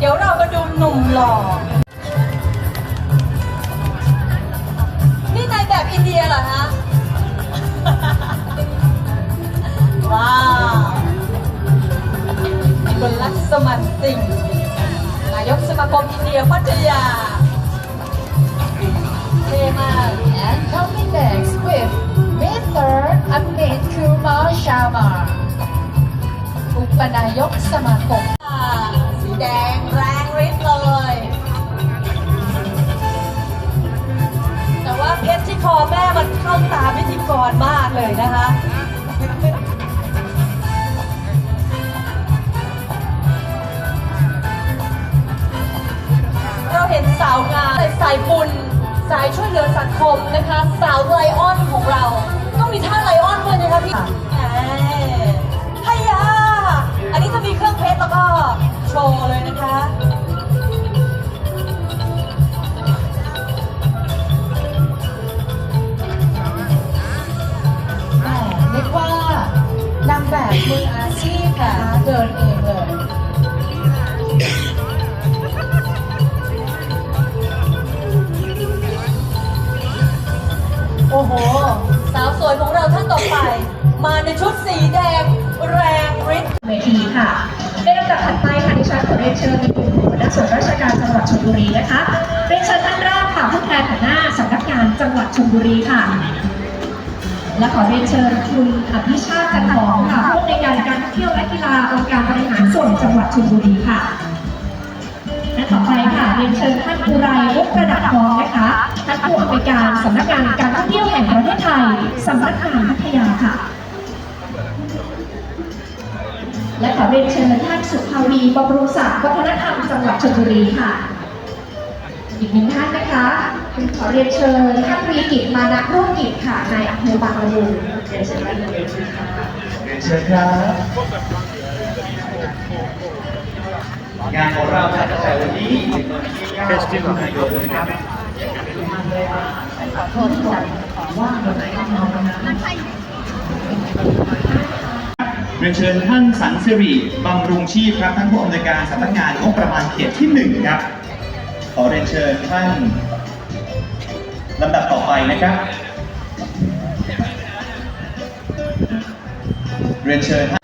เดี๋ยวเรามาดูหนุ่มหล่อ นี่นายแบบอินเดียเหรอฮะว้าวคุณลักษมันสิงนายกสมาคมอินเดียพัทยาเท่มาก And coming next with Mr. Amit Kumar Sharma อุปนายกสมาคม เข้าตาพิธีกรมากเลยนะคะเราเห็นสาวงานใสายบุญสายช่วยเหลือสังคมนะคะ สาวไลออนของ มืออาชีพค่ะเดินเองเลยโอ้โห สาวสวยของเราท่านต่อไป มาในชุดสีแดงแรงฤทธิ์เวทีค่ะ ในลำดับถัดไปค่ะดิฉันขอเรียนเชิญในกลุ่มหัวหน้าส่วนราชการจังหวัดชลบุรีนะคะเรียนเชิญท่านแรกค่ะผู้แทนหัวหน้าสำนักงานจังหวัดชลบุรีค่ะ และขอเรียนเชิญคุณอภิชาติจันทอง เที่ยวและกีฬาองค์การบริหารส่วนจังหวัดชลบุรีค่ะและต่อไปค่ะเรียนเชิญท่านอุไรวุฒิประดับทองนะคะท่านผู้อำนวยการสำนักงานการท่องเที่ยวแห่งประเทศไทยสำนักงานพัทยาค่ะ และขอเรียนเชิญท่านสุภาวีบำรุงศักดิ์วัฒนธรรมจังหวัดชลบุรีค่ะอีกหนึ่งท่านนะคะขอเรียนเชิญท่านวีกิจมานะร่วมกิจค่ะนายอำเภอบางละมุงเรียนเชิญท่านบนเวทีค่ะ เชิญครับ งานของเราจัดตั้งแต่วันนี้ถึงวันที่9มิถุนายนนะครับเรียนเชิญท่านสันสิริบำรุงชีพครับท่านผู้อำนวยการสำนักงานงบประมาณเขตที่หนึ่งครับ ขอเรียนเชิญท่านลำดับต่อไปนะครับ เ